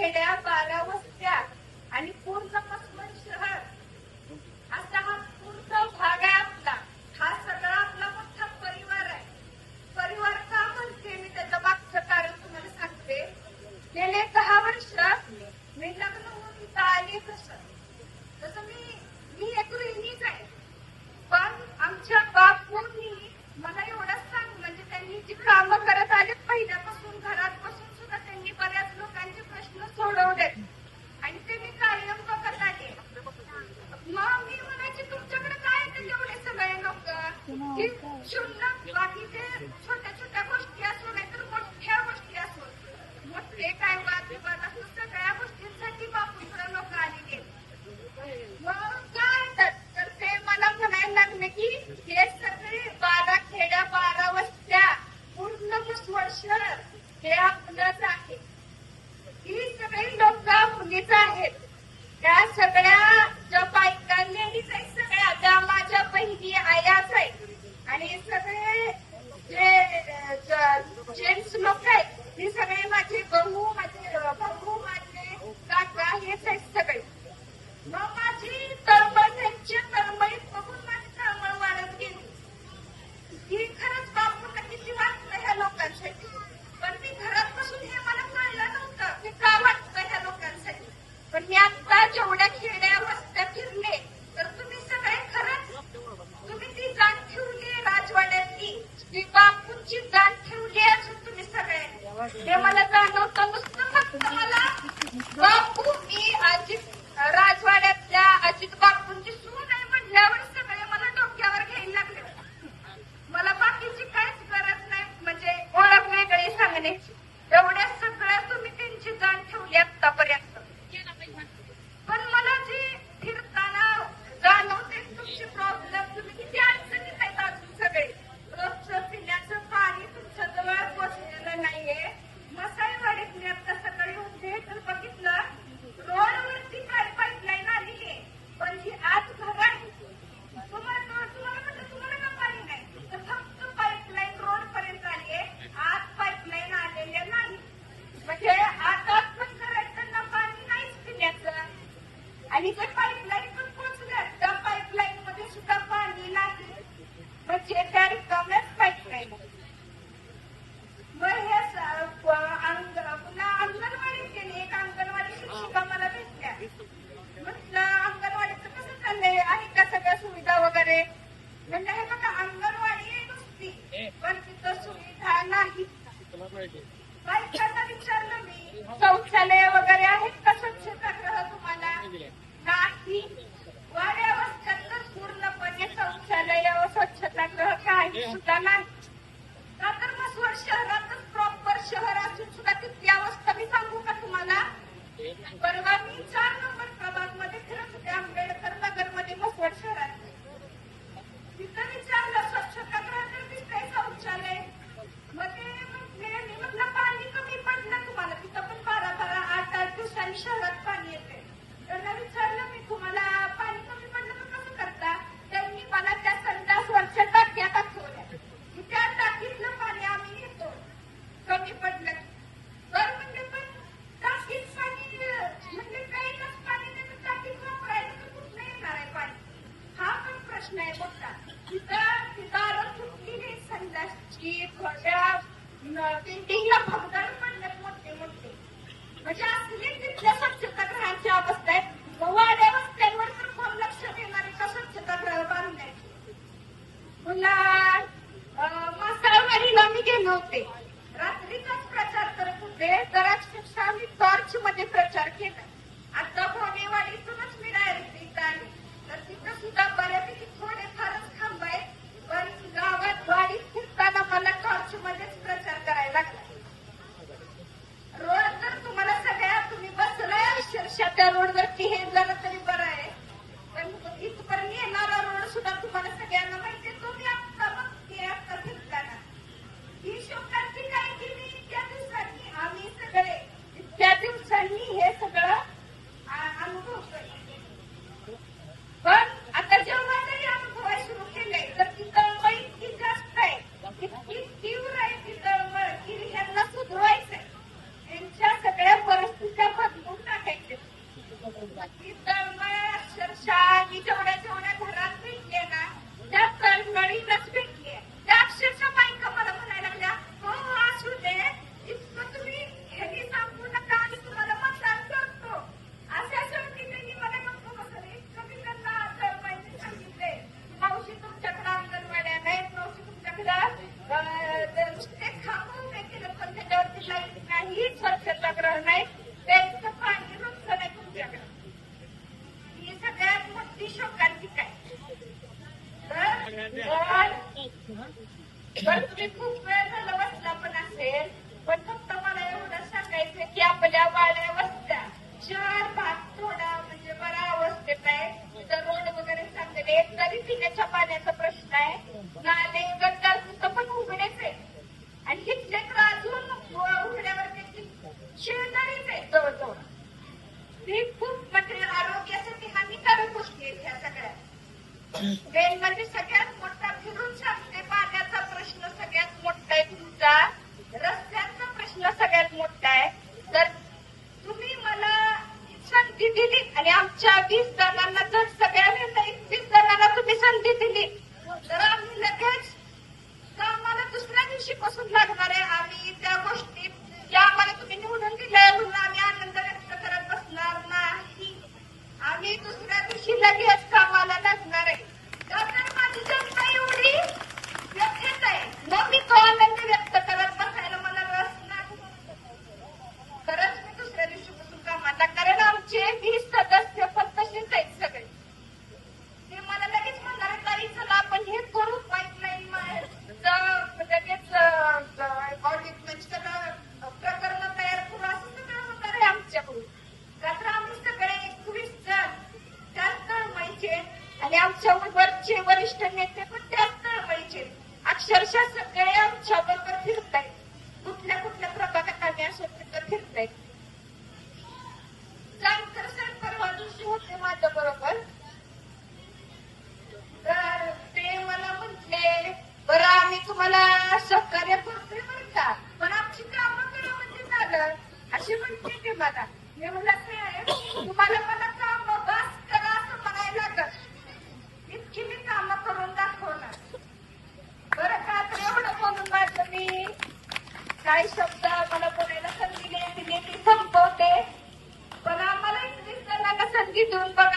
खेड्या बारा वस्त्या आणि पूर्ण मस्मन शहर असा हा पूर्ण भाग आहे आपला. हा सगळा आपला मोठा परिवार आहे. परिवार का म्हणते मी त्याचं मागचं कारण तुम्हाला सांगते? गेले दहा वर्ष मी लग्न होऊन इथं आले तसं. तसं मी मी एक गृहिणीच आहे. पण आमच्या बापूंनी मला एवढंच सांग म्हणजे त्यांनी जी कामं जेंट्स लोक आहेत हे सगळे माझे गहू तुमची जाण ठेवली असून तुम्ही सगळे. ते मला जाणवतं. नुसतं फक्त मला बापू मी अजित राजवाड्यातल्या अजित बापूंची सून आहे म्हटल्यावर सगळे मला डोक्यावर घ्यायला लागले. मला बाकीची काहीच गरज नाही. म्हणजे ओळख वेगळी सांगण्याची. पण तिथं सुविधा नाही. विचारलं मी शौचालय वगैरे आहेत का स्वच्छतागृह तुम्हाला? नाही. वाड्या तर पूर्णपणे शौचालय व स्वच्छतागृह काही सुद्धा नाही. का तर मसवड शहरातच प्रॉपर शहर असून सुद्धा तिथली अवस्था मी सांगू का तुम्हाला? परवा मी चार नंबर प्रभागमध्ये फिरत होते आंबेडकर नगरमध्ये मसवड शहरात. की थोड्या पेंटिंगला भगदार मांडत मोठे मोठे. म्हणजे असले तिथल्या स्वच्छता ग्रहांची अवस्था आहे वाड्या वस्त्यांवर तर कोण लक्ष देणार का स्वच्छता ग्रह बांधण्याची पुन्हा मासाळवाडीला मी गेले होते. रात्रीचाच प्रचार करत होते. तर अक्षरशः आम्ही टॉर्च मध्ये प्रचार केला. आता भोनेवाडीतूनच मी डायरेक्ट इथं आली. तर तिथं सुद्धा बऱ्यापैकी थोडे फारच थांबायचे पण तुम्ही खूप वेळ झाला बसला पण असेल. पण फक्त मला एवढं सांगायचं की आपल्या वाड्या वस्त्या. शहर भाग थोडा म्हणजे बरा अवस्थेत आहे. रोड वगैरे चांगले तरी पिण्याच्या पाण्याचा प्रश्न आहे. नाले अक्षरशः सगळे आमच्या फिरतायत कुठल्या कुठल्या प्रभागात आम्ही अशा तिथं फिरतायत जाणकर सर परवा दिवशी होते माझ्या बरोबर. तर ते मला म्हटले बरं आम्ही तुम्हाला सहकार्य करतोय म्हणता पण आमची कामं करा म्हणजे झालं अशी म्हणते ते मला. मी आहे तुम्हाला मला Thank you.